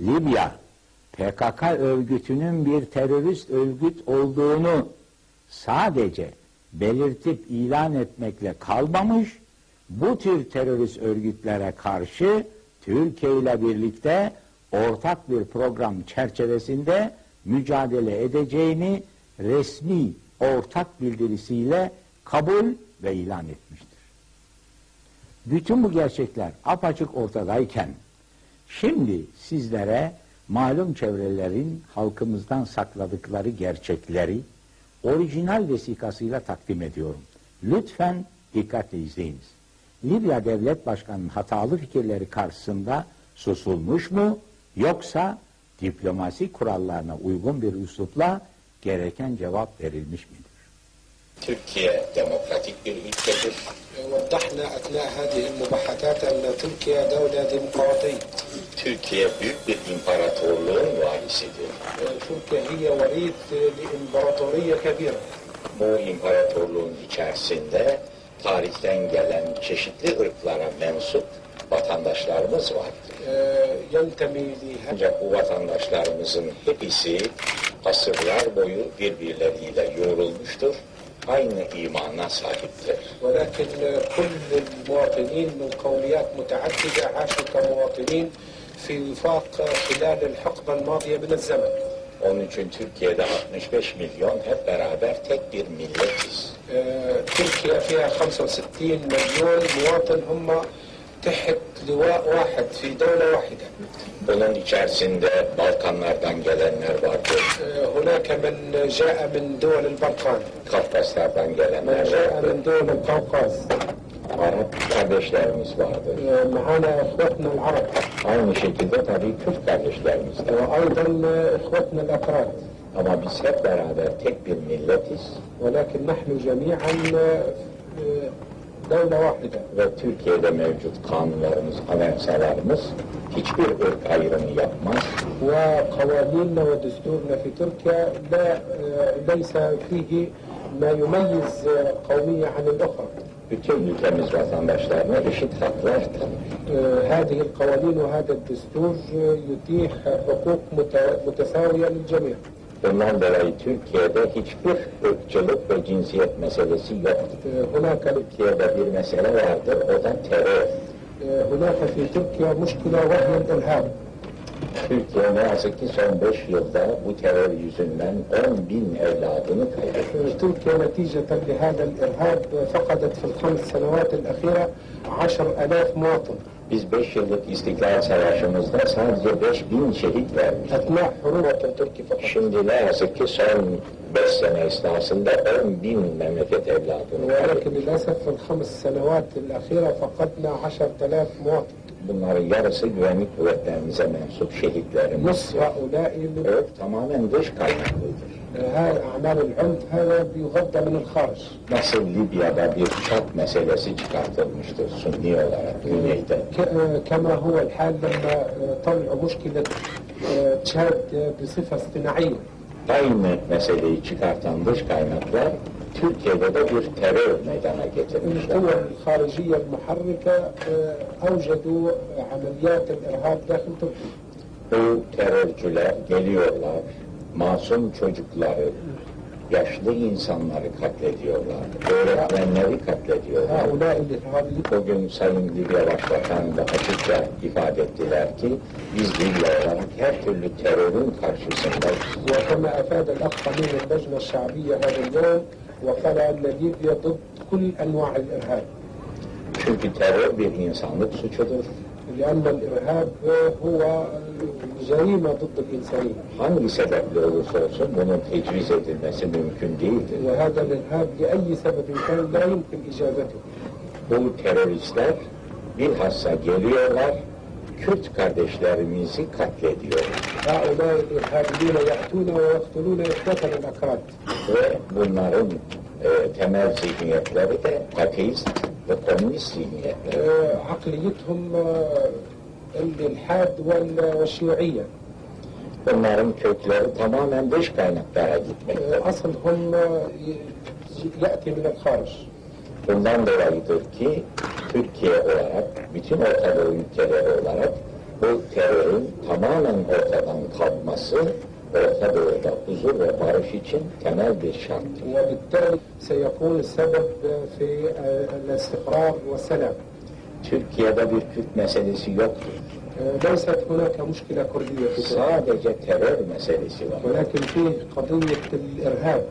Libya PKK örgütünün bir terörist örgüt olduğunu sadece belirtip ilan etmekle kalmamış, bu tür terörist örgütlere karşı Türkiye ile birlikte ortak bir program çerçevesinde mücadele edeceğini resmi ortak bildirisiyle kabul ve ilan etmiştir. Bütün bu gerçekler apaçık ortadayken şimdi sizlere malum çevrelerin halkımızdan sakladıkları gerçekleri orijinal vesikasıyla takdim ediyorum. Lütfen dikkatle izleyiniz. Libya Devlet Başkanı'nın hatalı fikirleri karşısında susulmuş mu yoksa diplomasi kurallarına uygun bir üslupla gereken cevap verilmiş midir? Türkiye demokratik bir ülkedir. وضحنا أثناء هذه المباحثات أن تركيا دولة ديمقراطية Türkiye büyük bir imparatorluğun varisidir. تركيا هي وريث لإمبراطورية كبيرة Bu imparatorluğun içerisinde tarihten gelen çeşitli ırklara mensup vatandaşlarımız vardır. ينتمي لها Ancak bu vatandaşlarımızın hepsi asırlar boyu birbirleriyle yoğrulmuştur. Aynı imana sahiptir. ولكن كل المواطنين من قوميات متعددة عاشوا كمواطنين في وفاق خلال الحقبة الماضية من الزمن Onun için Türkiye'de 65 milyon hep beraber tek bir milletiz. تركيا فيها 65 مليون مواطن هم تحت لواء واحد في دولة واحدة Bunun içerisinde Balkanlardan gelenler vardır, هناك من جاء من دول البلقان Kafkaslardan من gelenler جاء vardır, من دول القوقاز Arap kardeşlerimiz vardır. معنا اخوتنا العرب Aynı şekilde tabii Kürt kardeşlerimiz de. وأيضا اخوتنا الاتراك Ama biz hep beraber tek bir milletiz ولكن نحن جميعا Devlet vahidir. Ve Türkiye'de mevcut kanunlarımız, anayasalarımız hiçbir ırk ayrımı yapmaz. Ve kavaliyle ve düsturla fi Türkiye de leysa fihi ma yumeyiz kavmiye hanil okra. Bütün ülkemiz vatandaşlarına eşit haklar tanır. هذه القوانين وهذا الدستور يتيح حقوق متساوية للجميع. Bundan dolayı Türkiye'de hiçbir ırkçılık ve cinsiyet meselesi yoktur. Ee, Hunaka Türkiye'de bir mesele vardır, o da terör. Ee, Hunaka fi Türkiye muşkila vahyen elham. Türkiye ne yazık ki son beş yılda bu terör yüzünden 10 bin evladını kaybetmiş. Ee, Türkiye neticeten lihada el-irhab e, fakadet fil 5 senevat el-akhira 10 alaf. Biz beş yıllık İstiklal Savaşı'mızda sadece beş bin şehit vermiştik. Şimdi ne yazık ki son beş sene esnasında on bin memleket evladını kaybettik. Bunların yarısı güvenlik kuvvetlerimize mensup şehitlerimiz. Evet, tamamen dış kaynaklıydır. هاي أعمال العنف هذا بيغذى من الخارج Nasıl Libya'da bir çat meselesi çıkartılmıştır Sunni olarak güneyde. كما هو الحال لما طلعوا مشكلة تشاد بصفة اصطناعية Aynı meseleyi çıkartan dış kaynaklar Türkiye'de de bir terör meydana getirmişler. القوى الخارجية المحركة أوجدوا عمليات الإرهاب داخل تركيا Bu terörcüler geliyorlar, masum çocukları, yaşlı insanları katlediyorlar, öğretmenleri katlediyorlar. هؤلاء الإرهابيين Bugün Sayın Libya Başbakanı da açıkça ifade ettiler ki biz Libya olarak her türlü terörün karşısındayız. وكما أفاد الأخ أمين اللجنة الشعبية هذا اليوم وقال أن ليبيا ضد كل أنواع الإرهاب Çünkü terör bir insanlık suçudur. لأن الإرهاب هو جريمة ضد الإنسانية Hangi sebeple olursa olsun bunun tecviz edilmesi mümkün değildir. وهذا الإرهاب لأي سبب كان لا يمكن إجابته Bu teröristler bilhassa geliyorlar, Kürt kardeşlerimizi katlediyorlar. هؤلاء الإرهابيين يأتون ويقتلون إخوتنا الأكراد Ve bunların e, temel zihniyetleri de ateist للتمييز عقليتهم الالحاد والشيوعيه Bunların kökleri tamamen dış kaynaklara gitmektedir. Asılhum yati min al Bundan dolayıdır ki Türkiye olarak, bütün Orta Doğu ülkeleri olarak bu terörün tamamen ortadan kalkması Orta Doğu'da huzur ve barış için temel bir şart. وبالتالي سيكون السبب في الاستقرار والسلام Türkiye'de bir Kürt meselesi yoktur. ليست هناك مشكلة كردية في تركيا Sadece terör meselesi var. ولكن فيه قضية الإرهاب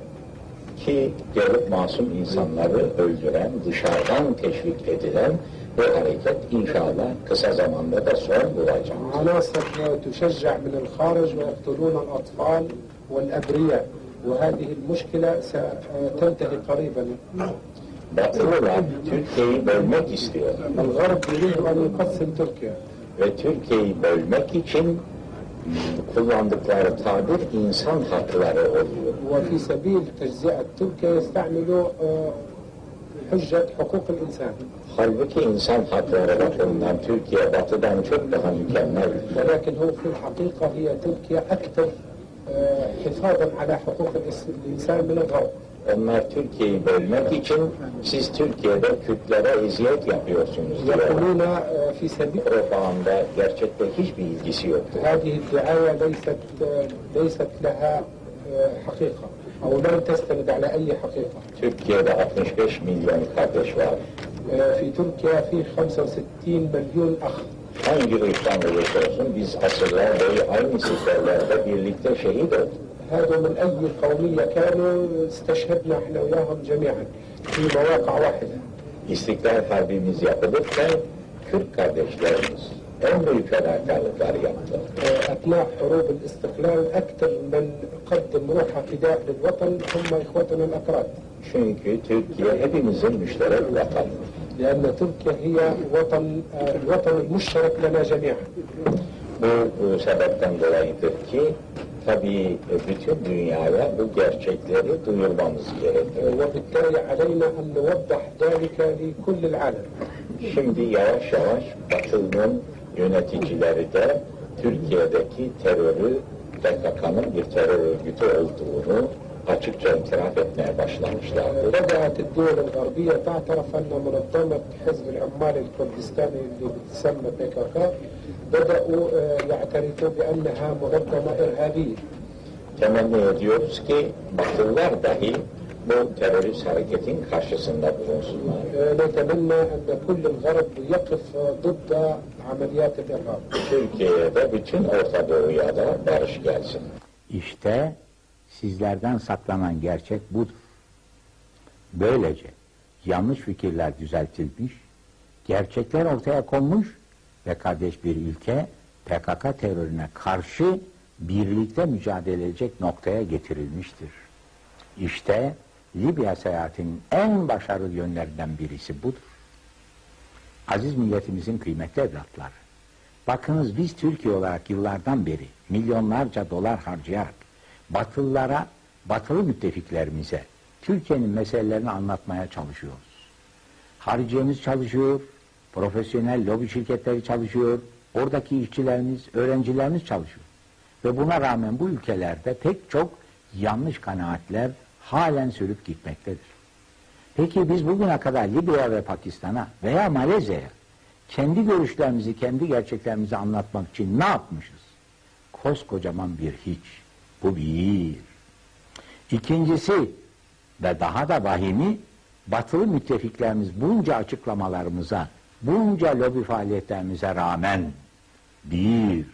Ki gelip masum insanları öldüren, dışarıdan teşvik edilen bu hareket inşallah kısa zamanda da son bulacak. عناصر تشجع من الخارج ويقتلون الأطفال والأبرياء وهذه المشكلة ستنتهي قريبا Batılılar Türkiye'yi bölmek istiyor. الغرب يريد أن يقسم تركيا Ve Türkiye'yi bölmek için hmm, kullandıkları tabir insan hakları oluyor. وفي سبيل تجزئة تركيا يستعملوا آه، حجة حقوق الإنسان Halbuki insan hakları bakımından Türkiye batıdan çok daha mükemmel. ولكن هو في الحقيقة هي تركيا أكثر آه، حفاظا على حقوق الإنسان من الغرب Onlar Türkiye'yi bölmek için siz Türkiye'de Kürtlere eziyet yapıyorsunuz. يقولون آه، في سبيل Propaganda gerçekte hiçbir ilgisi yoktur. هذه الدعاية ليست ليست لها آه، حقيقة أو لن تستند على أي حقيقة Türkiye'de 65 milyon kardeş var. آه، في تركيا في 65 مليون أخ Hangi ırktan olursa olsun biz asırlar boyu aynı siperlerde birlikte şehit olduk. هذا من أي قومية كانوا استشهدنا إحنا وياهم جميعا في مواقع واحدة İstiklal Harbimiz yapılırken Kürt kardeşlerimiz عمري كما كان جاريا اثناء حروب الاستقلال أكثر من قدم روح فداء للوطن هم إخوتنا الاكراد. شنو تركيا هذه من زين مشترى الوطن. لأن تركيا هي وطن آه، الوطن المشترك لنا جميعا. وسببتن دولاي تركي tabi bütün dünyaya bu gerçekleri duyurmamız gerekiyor. Şimdi yavaş yavaş batılının yöneticileri de Türkiye'deki terörü PKK'nın bir terör örgütü olduğunu açıkça itiraf etmeye başlamışlardır. بدأت الدول الغربية تعترف أن منظمة حزب العمال الكردستاني اللي بتسمى بي كي كي بدأوا آه، يعترفوا بأنها منظمة إرهابية Temenni ediyoruz ki Batılılar dahi bu terörist hareketin karşısında bulunsunlar. آه، نتمنى أن كل الغرب يقف آه، ضد عمليات الإرهاب Türkiye'de bütün Orta Doğu'ya da barış gelsin. İşte sizlerden saklanan gerçek budur. Böylece yanlış fikirler düzeltilmiş, gerçekler ortaya konmuş ve kardeş bir ülke PKK terörüne karşı birlikte mücadele edecek noktaya getirilmiştir. İşte Libya seyahatinin en başarılı yönlerinden birisi budur. Aziz milletimizin kıymetli evlatları, bakınız biz Türkiye olarak yıllardan beri milyonlarca dolar harcayarak Batılılara, batılı müttefiklerimize Türkiye'nin meselelerini anlatmaya çalışıyoruz. Hariciyemiz çalışıyor, profesyonel lobi şirketleri çalışıyor, oradaki işçilerimiz, öğrencilerimiz çalışıyor. Ve buna rağmen bu ülkelerde pek çok yanlış kanaatler halen sürüp gitmektedir. Peki biz bugüne kadar Libya ve Pakistan'a veya Malezya'ya kendi görüşlerimizi, kendi gerçeklerimizi anlatmak için ne yapmışız? Koskocaman bir hiç. Bu bir. İkincisi ve daha da vahimi batılı müttefiklerimiz bunca açıklamalarımıza, bunca lobi faaliyetlerimize rağmen bir,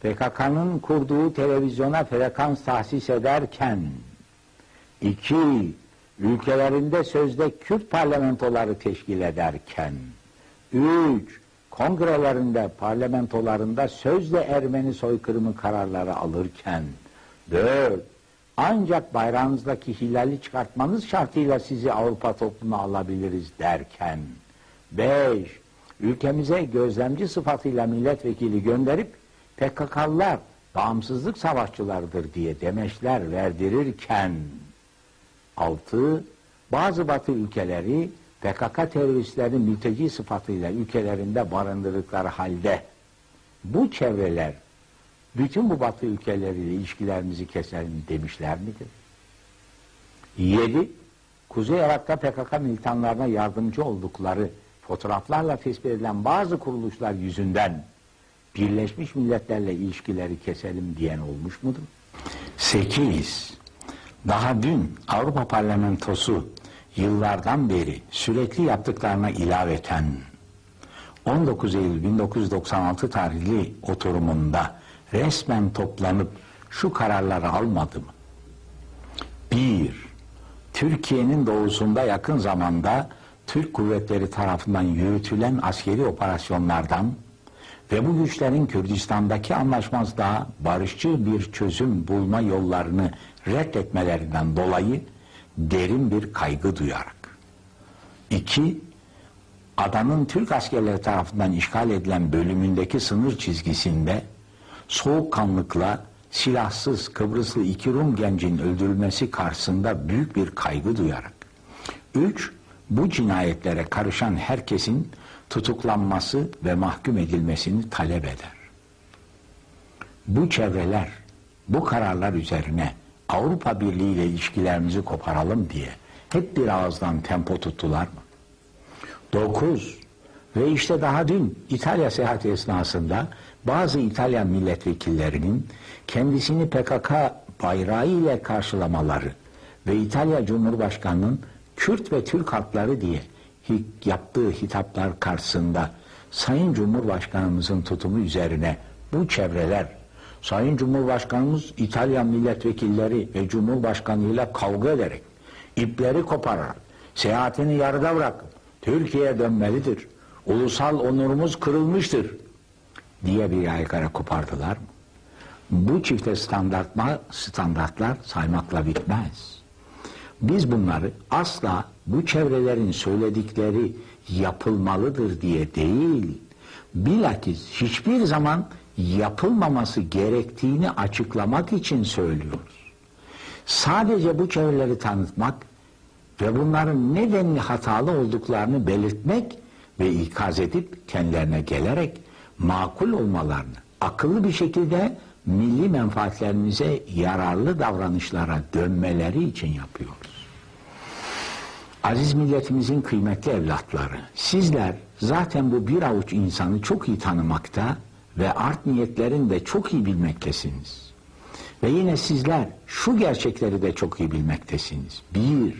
PKK'nın kurduğu televizyona frekans tahsis ederken iki, ülkelerinde sözde Kürt parlamentoları teşkil ederken üç, kongrelerinde, parlamentolarında sözde Ermeni soykırımı kararları alırken dört, ancak bayrağınızdaki hilali çıkartmanız şartıyla sizi Avrupa toplumuna alabiliriz derken beş, ülkemize gözlemci sıfatıyla milletvekili gönderip PKK'lılar bağımsızlık savaşçılarıdır diye demeçler verdirirken altı, bazı batı ülkeleri PKK teröristlerini mülteci sıfatıyla ülkelerinde barındırdıkları halde bu çevreler bütün bu batı ülkeleriyle ilişkilerimizi keselim demişler midir? Yedi, Kuzey Irak'ta PKK militanlarına yardımcı oldukları fotoğraflarla tespit edilen bazı kuruluşlar yüzünden Birleşmiş Milletler'le ilişkileri keselim diyen olmuş mudur? 8. Daha dün Avrupa Parlamentosu yıllardan beri sürekli yaptıklarına ilaveten 19 Eylül 1996 tarihli oturumunda resmen toplanıp şu kararları almadı mı? 1. Türkiye'nin doğusunda yakın zamanda Türk kuvvetleri tarafından yürütülen askeri operasyonlardan ve bu güçlerin Kürdistan'daki anlaşmazlığa barışçı bir çözüm bulma yollarını reddetmelerinden dolayı derin bir kaygı duyarak. 2. Adanın Türk askerleri tarafından işgal edilen bölümündeki sınır çizgisinde soğukkanlıkla silahsız Kıbrıslı iki Rum gencin öldürülmesi karşısında büyük bir kaygı duyarak. 3. Bu cinayetlere karışan herkesin tutuklanması ve mahkum edilmesini talep eder. Bu çevreler, bu kararlar üzerine Avrupa Birliği ile ilişkilerimizi koparalım diye hep bir ağızdan tempo tuttular mı? 9. Ve işte daha dün İtalya seyahati esnasında bazı İtalyan milletvekillerinin kendisini PKK bayrağı ile karşılamaları ve İtalya Cumhurbaşkanı'nın Kürt ve Türk halkları diye yaptığı hitaplar karşısında Sayın Cumhurbaşkanımızın tutumu üzerine bu çevreler Sayın Cumhurbaşkanımız İtalyan milletvekilleri ve Cumhurbaşkanıyla kavga ederek ipleri kopararak seyahatini yarıda bırakıp Türkiye'ye dönmelidir. Ulusal onurumuz kırılmıştır diye bir yaygara kopardılar mı? Bu çifte standartlar, standartlar saymakla bitmez. Biz bunları asla bu çevrelerin söyledikleri yapılmalıdır diye değil, bilakis hiçbir zaman yapılmaması gerektiğini açıklamak için söylüyoruz. Sadece bu çevreleri tanıtmak ve bunların nedenli hatalı olduklarını belirtmek ve ikaz edip kendilerine gelerek makul olmalarını, akıllı bir şekilde milli menfaatlerimize yararlı davranışlara dönmeleri için yapıyoruz. Aziz milletimizin kıymetli evlatları, sizler zaten bu bir avuç insanı çok iyi tanımakta ve art niyetlerini de çok iyi bilmektesiniz. Ve yine sizler şu gerçekleri de çok iyi bilmektesiniz. Bir,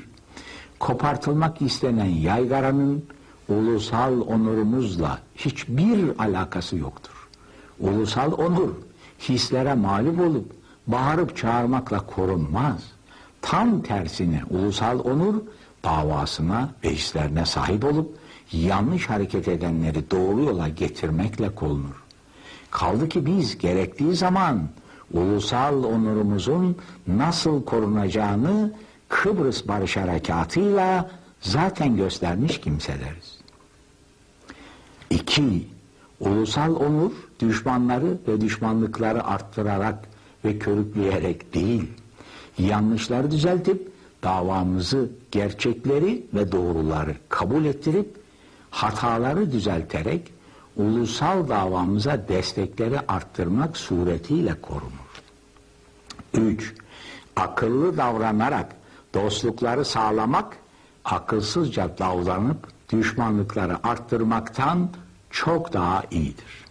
kopartılmak istenen yaygaranın ulusal onurumuzla hiçbir alakası yoktur. Ulusal onur hislere mağlup olup bağırıp çağırmakla korunmaz. Tam tersine ulusal onur davasına ve hislerine sahip olup yanlış hareket edenleri doğru yola getirmekle korunur. Kaldı ki biz gerektiği zaman ulusal onurumuzun nasıl korunacağını Kıbrıs Barış Harekatı'yla zaten göstermiş kimseleriz. İki, ulusal onur düşmanları ve düşmanlıkları arttırarak ve körükleyerek değil, yanlışları düzeltip davamızı, gerçekleri ve doğruları kabul ettirip hataları düzelterek ulusal davamıza destekleri arttırmak suretiyle korunur. 3. Akıllı davranarak dostlukları sağlamak, akılsızca davranıp düşmanlıkları arttırmaktan çok daha iyidir.